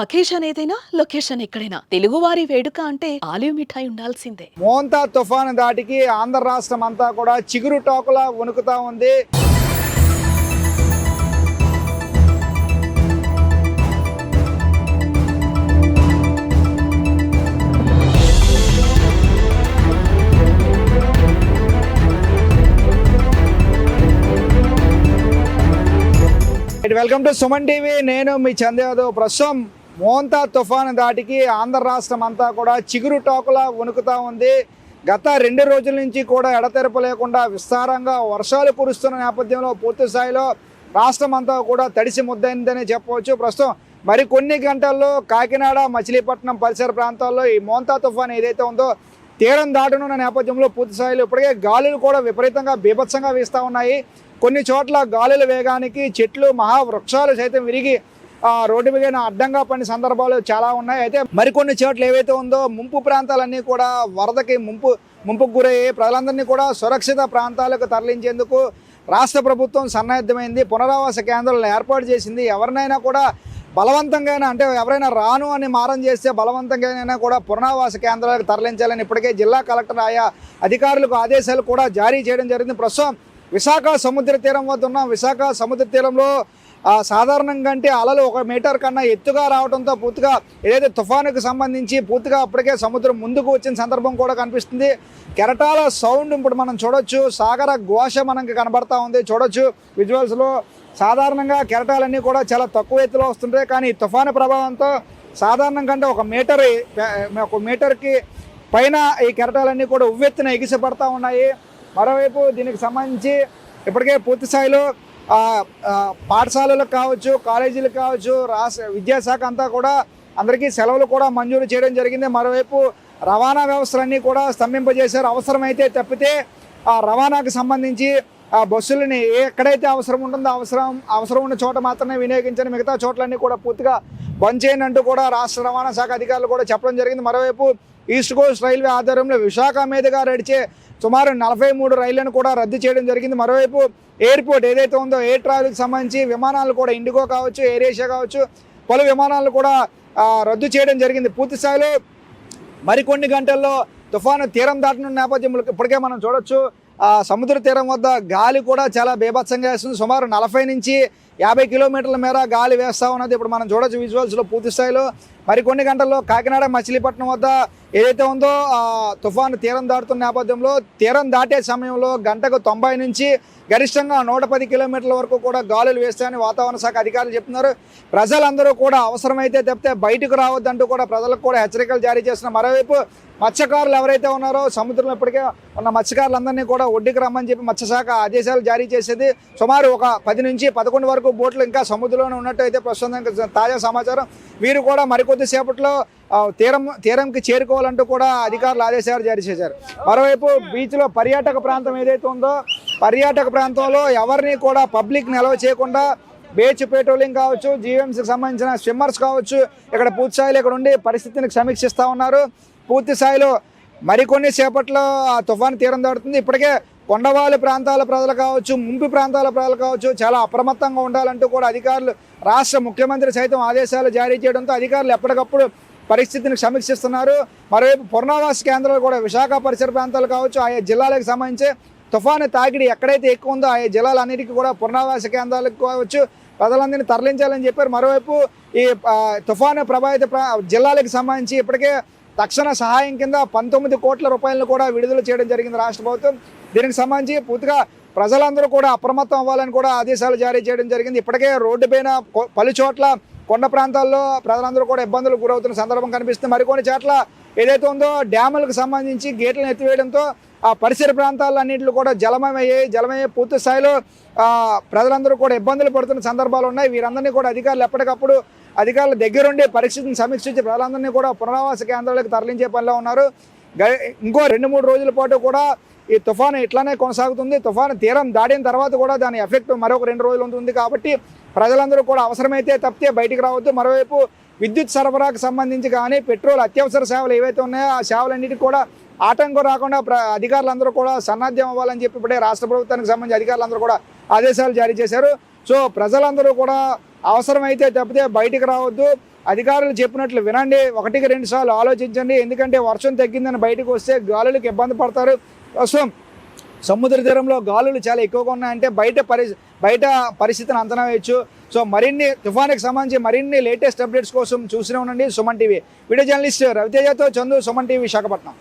Occasion ఏదైనా location ఎక్కడైనా. తెలుగువారి వేడుక అంటే ఆలివ్ మిఠాయి ఉండాల్సిందే. మోంతా తుఫాను దాటికి ఆంధ్ర రాష్ట్రం అంతా కూడా చిగురు టోకులా వణుకుతా ఉంది. వెల్కమ్ టు సుమన్ టీవీ నేను మీ చంద్రయాదవ్ ప్రస్తుతం. మోంతా తుఫాను దాటికి ఆంధ్ర రాష్ట్రం అంతా కూడా చిగురు టోకులా వణుకుతా ఉంది. గత రెండు రోజుల నుంచి కూడా ఎడతెరపు లేకుండా విస్తారంగా వర్షాలు కురుస్తున్న నేపథ్యంలో పూర్తి స్థాయిలో రాష్ట్రం అంతా కూడా తడిసి ముద్దైందని చెప్పవచ్చు. ప్రస్తుతం మరి కొన్ని గంటల్లో కాకినాడ మచిలీపట్నం పరిసర ప్రాంతాల్లో ఈ మోంతా తుఫాన్ ఏదైతే ఉందో తీరం దాటనున్న నేపథ్యంలో పూర్తి స్థాయిలో ఇప్పటికే గాలులు కూడా విపరీతంగా బీభత్సంగా వీస్తూ ఉన్నాయి. కొన్ని చోట్ల గాలుల వేగానికి చెట్లు మహావృక్షాలు సైతం విరిగి రోడ్డు మీద అడ్డంగా పడిన సందర్భాలు చాలా ఉన్నాయి. అయితే మరికొన్ని చోట్ల ఏవైతే ఉందో ముంపు ప్రాంతాలన్నీ కూడా వరదకి ముంపు ముంపుకు గురయ్యి ప్రజలందరినీ కూడా సురక్షిత ప్రాంతాలకు తరలించేందుకు రాష్ట్ర ప్రభుత్వం సన్నద్ధమైంది. పునరావాస కేంద్రాలను ఏర్పాటు చేసింది. ఎవరినైనా కూడా బలవంతంగా అంటే ఎవరైనా రాను అని మారం చేస్తే బలవంతంగానైనా కూడా పునరావాస కేంద్రాలకు తరలించాలని ఇప్పటికే జిల్లా కలెక్టర్ ఆయా అధికారులకు ఆదేశాలు కూడా జారీ చేయడం జరిగింది. ప్రస్తుతం విశాఖ సముద్ర తీరం వద్ద ఉన్న. విశాఖ సముద్ర తీరంలో సాధారణంగా అంటే అలలు ఒక మీటర్ కన్నా ఎత్తుగా రావడంతో పూర్తిగా ఏదైతే తుఫానుకు సంబంధించి పూర్తిగా అప్పటికే సముద్రం ముందుకు వచ్చిన సందర్భం కూడా కనిపిస్తుంది. కెరటాల సౌండ్ ఇప్పుడు మనం చూడొచ్చు. సాగర ఘోష మనకి కనబడతా ఉంది. చూడొచ్చు. విజువల్స్లో సాధారణంగా కెరటాలన్నీ కూడా చాలా తక్కువ ఎత్తులో వస్తుంటాయి. కానీ తుఫాను ప్రభావంతో సాధారణం కంటే ఒక మీటర్ ఒక మీటర్కి పైన ఈ కెరటాలన్నీ కూడా ఉవ్వెత్తున ఎగిసిపడతా ఉన్నాయి. మరోవైపు దీనికి సంబంధించి ఇప్పటికే పూర్తి స్థాయిలో పాఠశాలలకు కావచ్చు కాలేజీలకు కావచ్చు రాష్ట్ర విద్యాశాఖ అంతా కూడా అందరికీ సెలవులు కూడా మంజూరు చేయడం జరిగింది. మరోవైపు రవాణా వ్యవస్థలన్నీ కూడా స్తంభింపజేశారు. అవసరమైతే తప్పితే ఆ రవాణాకు సంబంధించి ఆ బస్సులని ఎక్కడైతే అవసరం ఉంటుందో అవసరం అవసరం ఉన్న చోట మాత్రమే వినియోగించని మిగతా చోట్లన్నీ కూడా పూర్తిగా బంద్ చేయనంటూ కూడా రాష్ట్ర రవాణా శాఖ అధికారులు కూడా చెప్పడం జరిగింది. మరోవైపు ఈస్ట్ కోస్ట్ రైల్వే ఆధ్వర్యంలో విశాఖ మీదుగా నడిచే సుమారు నలభై మూడు రైళ్ళను కూడా రద్దు చేయడం జరిగింది. మరోవైపు ఎయిర్పోర్ట్ ఏదైతే ఉందో ఎయిర్ ట్రావెల్కి సంబంధించి విమానాలు కూడా ఇండిగో కావచ్చు ఎయిర్ ఏషియా కావచ్చు పలు విమానాలు కూడా రద్దు చేయడం జరిగింది. పూర్తి స్థాయిలో మరికొన్ని గంటల్లో తుఫాను తీరం దాటనున్న నేపథ్యంలో ఇప్పటికే మనం చూడొచ్చు. సముద్ర తీరం వద్ద గాలి కూడా చాలా బీభత్సంగా వేస్తుంది. సుమారు నలభై నుంచి యాభై కిలోమీటర్ల మేర గాలి వేస్తా ఉన్నది. ఇప్పుడు మనం చూడొచ్చు విజువల్స్లో పూర్తి స్థాయిలో. మరికొన్ని గంటల్లో కాకినాడ మచిలీపట్నం వద్ద ఏదైతే ఉందో తుఫాను తీరం దాటుతున్న నేపథ్యంలో తీరం దాటే సమయంలో గంటకు తొంభై నుంచి గరిష్టంగా నూట పది కిలోమీటర్ల వరకు కూడా గాలులు వేస్తాయని వాతావరణ శాఖ అధికారులు చెప్తున్నారు. ప్రజలందరూ కూడా అవసరమైతే తప్పితే బయటకు రావద్దంటూ కూడా ప్రజలకు కూడా హెచ్చరికలు జారీ చేస్తున్నారు మరోవైపు మత్స్యకారులు ఎవరైతే ఉన్నారో సముద్రంలో ఇప్పటికే ఉన్న మత్స్యకారులందరినీ కూడా ఒడ్డుకు రమ్మని చెప్పి మత్స్యశాఖ ఆదేశాలు జారీ చేసేది. సుమారు ఒక పది నుంచి పదకొండు వరకు బోట్లు ఇంకా సముద్రంలోనే ఉన్నట్టు అయితే ప్రస్తుతం తాజా సమాచారం. వీరు కూడా మరికొన్ని కొద్దిసేపట్లో తీరం తీరంకి చేరుకోవాలంటూ కూడా అధికారులు ఆదేశాలు జారీ చేశారు. మరోవైపు బీచ్లో పర్యాటక ప్రాంతం ఏదైతే ఉందో పర్యాటక ప్రాంతంలో ఎవరిని కూడా పబ్లిక్ నిల్వ చేయకుండా బీచ్ పెట్రోలింగ్ కావచ్చు జీఎంసీకి సంబంధించిన స్విమ్మర్స్ కావచ్చు ఇక్కడ పూర్తి స్థాయిలో ఇక్కడ ఉండి పరిస్థితిని సమీక్షిస్తూ ఉన్నారు. పూర్తి స్థాయిలో మరికొన్ని సేపట్లో ఆ తుఫాను తీరం దాడుతుంది ఇప్పటికే కొండవాలి ప్రాంతాల ప్రజలు కావచ్చు ముంపు ప్రాంతాల ప్రజలు కావచ్చు చాలా అప్రమత్తంగా ఉండాలంటూ కూడా అధికారులు రాష్ట్ర ముఖ్యమంత్రి సైతం ఆదేశాలు జారీ చేయడంతో అధికారులు ఎప్పటికప్పుడు పరిస్థితిని సమీక్షిస్తున్నారు. మరోవైపు పునరావాస కేంద్రాలు కూడా విశాఖ పరిసర ప్రాంతాలు కావచ్చు ఆయా జిల్లాలకు సంబంధించి తుఫాను తాకిడి ఎక్కడైతే ఎక్కువ ఉందో ఆయా జిల్లాలన్నిటికీ కూడా పునరావాస కేంద్రాలకు కావచ్చు ప్రజలందరినీ తరలించాలని చెప్పారు. మరోవైపు ఈ తుఫాను ప్రభావిత ప్రా జిల్లాలకు సంబంధించి ఇప్పటికే తక్షణ సహాయం కింద పంతొమ్మిది కోట్ల రూపాయలను కూడా విడుదల చేయడం జరిగింది రాష్ట్ర ప్రభుత్వం. దీనికి సంబంధించి పూర్తిగా ప్రజలందరూ కూడా అప్రమత్తం అవ్వాలని కూడా ఆదేశాలు జారీ చేయడం జరిగింది. ఇప్పటికే రోడ్డు పైన పలుచోట్ల పలు చోట్ల కొండ ప్రాంతాల్లో ప్రజలందరూ కూడా ఇబ్బందులు గురవుతున్న సందర్భం కనిపిస్తుంది. మరికొన్ని చోట్ల ఏదైతే ఉందో డ్యాములకు సంబంధించి గేట్లను ఎత్తివేయడంతో ఆ పరిసర ప్రాంతాలన్నింటిలో కూడా జలమయ్యాయి జలమయ్యే పూర్తి స్థాయిలో ప్రజలందరూ కూడా ఇబ్బందులు పడుతున్న సందర్భాలు ఉన్నాయి. వీరందరినీ కూడా అధికారులు ఎప్పటికప్పుడు అధికారుల దగ్గరుండి పరిస్థితిని సమీక్షించి ప్రజలందరినీ కూడా పునరావాస కేంద్రాలకు తరలించే పనిలో ఉన్నారు. గ- ఇంకో రెండు మూడు రోజుల పాటు కూడా ఈ తుఫాను ఇట్లానే కొనసాగుతుంది. తుఫాను తీరం దాటిన తర్వాత కూడా దాని ఎఫెక్ట్ మరొక రెండు రోజులు ఉంటుంది కాబట్టి ప్రజలందరూ కూడా అవసరమైతే తప్పితే బయటికి రావద్దు. మరోవైపు విద్యుత్ సరఫరాకు సంబంధించి కానీ పెట్రోల్ అత్యవసర సేవలు ఏవైతే ఉన్నాయో ఆ సేవలన్నిటికీ కూడా ఆటంకం రాకుండా ప్ర అధికారులందరూ కూడా సన్నద్ధం అవ్వాలని చెప్పి ఇప్పుడే రాష్ట్ర ప్రభుత్వానికి సంబంధించి అధికారులందరూ కూడా ఆదేశాలు జారీ చేశారు. సో ప్రజలందరూ కూడా అవసరమైతే తప్పితే బయటికి రావద్దు. అధికారులు చెప్పినట్లు వినండి. ఒకటికి రెండు సార్లు ఆలోచించండి. ఎందుకంటే వర్షం తగ్గిందని బయటకు వస్తే గాలులకు ఇబ్బంది పడతారు. ప్రస్తుతం సముద్ర తీరంలో గాలులు చాలా ఎక్కువగా ఉన్నాయంటే బయట పరి బయట పరిస్థితిని అంచనా వేయచ్చు. సో మరిన్ని తుఫానికి సంబంధించి మరిన్ని లేటెస్ట్ అప్డేట్స్ కోసం చూస్తూనే ఉండండి సుమన్ టీవీ. వీడియో జర్నలిస్ట్ రవితేజతో చందు సుమన్ టీవీ విశాఖపట్నం.